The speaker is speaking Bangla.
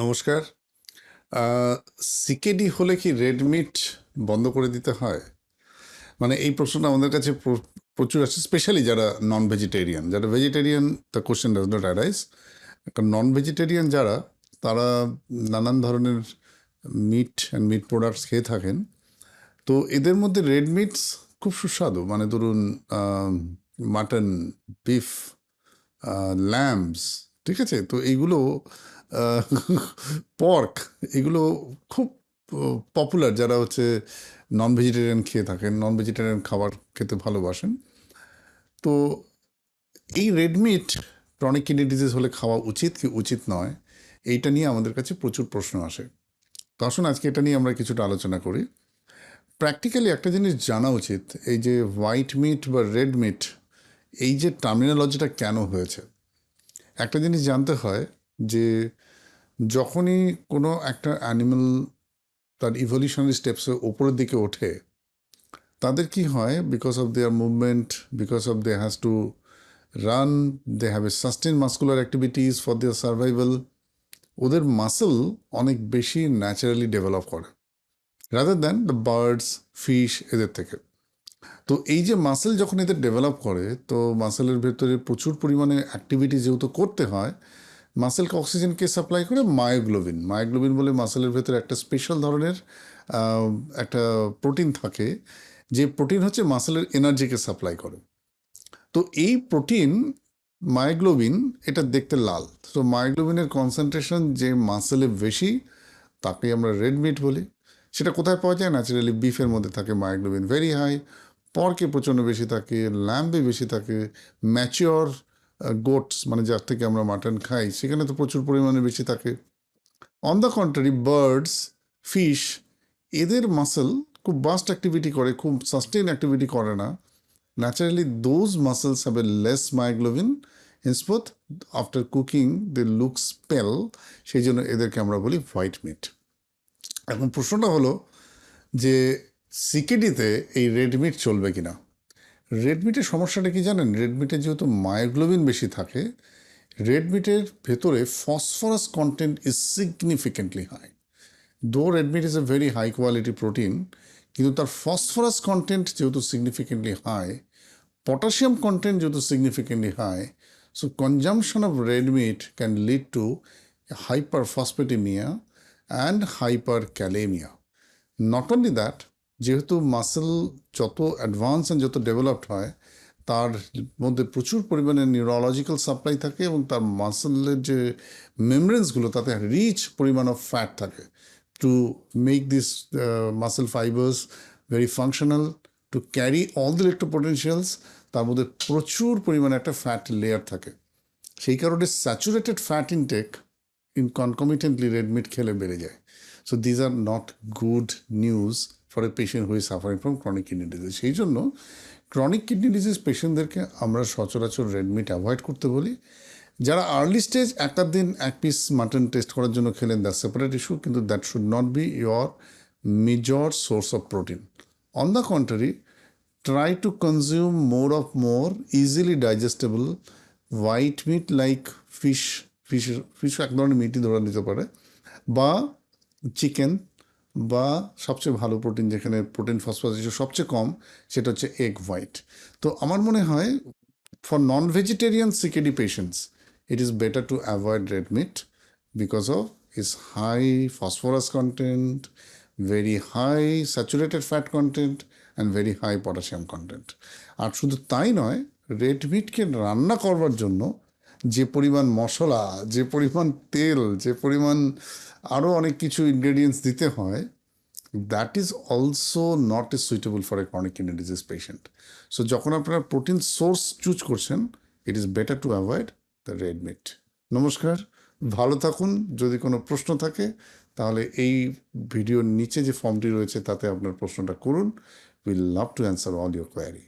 নমস্কার। সিকেডি হলে কি রেড মিট বন্ধ করে দিতে হয়? মানে এই প্রশ্নটা আমাদের কাছে প্রচুর আসে স্পেশালি যারা নন ভেজিটেরিয়ান যারা vegetarian the question does not arise কারণ নন ভেজিটেরিয়ান যারা, তারা নানান ধরনের মিট অ্যান্ড মিট প্রোডাক্টস খেয়ে থাকেন। তো এদের মধ্যে রেড মিটস খুব সুস্বাদু। মানে ধরুন মাটন, বিফ ল্যাম্পস ঠিক আছে? তো এইগুলো পর্ক এগুলো খুব পপুলার যারা হচ্ছে নন ভেজিটেরিয়ান খেয়ে থাকেন নন ভেজিটেরিয়ান খাবার খেতে ভালোবাসেন। তো এই red meat chronic kidney disease হলে খাওয়া উচিত কি উচিত নয়, এইটা নিয়ে আমাদের কাছে প্রচুর প্রশ্ন আসে। তো আসুন আজকে এটা নিয়ে আমরা কিছুটা আলোচনা করি। প্র্যাকটিক্যালি একটা জিনিস জানা উচিত, এই যে হোয়াইট মিট বা রেড মিট এই যে টার্মিনোলজিটা কেন হয়েছে? একটা জিনিস জানতে হয় যে যখনই কোনো একটা অ্যানিমাল তার ইভলিউশনারি স্টেপসে ওপরের দিকে ওঠে, তাদের কি হয়? Because of their movement because of they has to run they have a sustain muscular activities for their survival ওদের মাসেল অনেক বেশি ন্যাচারালি ডেভেলপ করে rather than the birds fish এদের থেকে। তো এই যে মাসেল যখন এদের ডেভেলপ করে, তো মাসেলের ভেতরে প্রচুর পরিমাণে অ্যাক্টিভিটি যেহেতু করতে হয় মাসেলকে অক্সিজেনকে সাপ্লাই করে মায়োগ্লোবিন মায়োগ্লোবিন বলে মাসেলের ভেতরে একটা স্পেশাল ধরনের একটা প্রোটিন থাকে, যে প্রোটিন হচ্ছে মাসেলের এনার্জিকে সাপ্লাই করে। তো এই প্রোটিন মায়োগ্লোবিন এটা দেখতে লাল। তো মায়োগ্লোবিনের কনসেন্ট্রেশন যে মাসেলে বেশি, তাকে আমরা রেড মিট বলি। সেটা কোথায় পাওয়া যায়? ন্যাচারালি বিফের মধ্যে থাকে মায়োগ্লোবিন ভেরি হাই পর্কে প্রচণ্ড বেশি থাকে ল্যাম্বে বেশি থাকে ম্যাচিওর গোটস মানে যার থেকে আমরা মাটন খাই, সেখানে তো প্রচুর পরিমাণে বেশি থাকে on the contrary birds fish এদের মাসেল খুব বাস্ট অ্যাক্টিভিটি করে, খুব সাস্টেন অ্যাক্টিভিটি করে না। Naturally those muscles have a less myoglobin hence both after cooking they look pale সেই জন্য এদেরকে আমরা বলি হোয়াইট মিট এখন প্রশ্নটা হলো যে সিকেডিতে এই রেডমিট চলবে কিনা? রেড মিটের সমস্যাটা কি জানেন? রেড মিটে যেহেতু মায়োগ্লোবিন বেশি থাকে রেডমিটের ভেতরে phosphorus content is significantly high though red meat is a very high quality protein কিন্তু তার ফসফরাস কন্টেন্ট যেহেতু সিগনিফিকেন্টলি হাই পটাশিয়াম কন্টেন্ট যেহেতু significantly high, so consumption of can lead to hyper to and hyperkalaemia not only that যেহেতু মাসেল যত অ্যাডভান্স অ্যান্ড যত ডেভেলপড হয়, তার মধ্যে প্রচুর পরিমাণে নিউরোলজিক্যাল সাপ্লাই থাকে এবং তার মাসেলের যে মেমব্রেন্সগুলো তাতে রিচ পরিমাণ অফ ফ্যাট থাকে। To make this muscle fibres very functional to carry all the electro potentials তার মধ্যে প্রচুর পরিমাণে একটা ফ্যাট লেয়ার থাকে। সেই কারণে saturated fat intake in concomitantly red meat খেলে বেড়ে যায়। So these are not good news for a patient who suffering from chronic kidney disease সেই জন্য ক্রনিক কিডনি ডিজিজ পেশেন্টদেরকে আমরা সচরাচর রেডমিট অ্যাভয়েড করতে বলি। যারা আর্লি স্টেজ একটা দিন, এক পিস মাটন টেস্ট করার জন্য খেলেন দ্যাট সেপারেট ইস্যু কিন্তু that should not be your major source of protein on the contrary try to consume more of more easily digestible white meat like fish fish fish, এক ধরনের মিটই ধরে নিতে পারে, বা চিকেন বা সবচেয়ে ভালো প্রোটিন যেখানে প্রোটিন ফসফরাস রেশিও সবচেয়ে কম, সেটা হচ্ছে এগ হোয়াইট তো আমার মনে হয় for non vegetarian CKD patients it is better to avoid red meat because of its high phosphorus content very high saturated fat content and very high potassium content আর শুধু তাই নয় রেড মিটকে রান্না করবার জন্য যে পরিমাণ মশলা, যে পরিমাণ তেল, যে পরিমাণ আরও অনেক কিছু ইনগ্রেডিয়েন্টস দিতে হয় that is also not a suitable for a chronic kidney disease patient so যখন আপনারা প্রোটিন সোর্স চুজ করছেন it is better to avoid the red meat নমস্কার, ভালো থাকুন। যদি কোনো প্রশ্ন থাকে, তাহলে এই ভিডিওর নিচে যে ফর্মটি রয়েছে, তাতে আপনার প্রশ্নটা করুন। Will love to answer all your query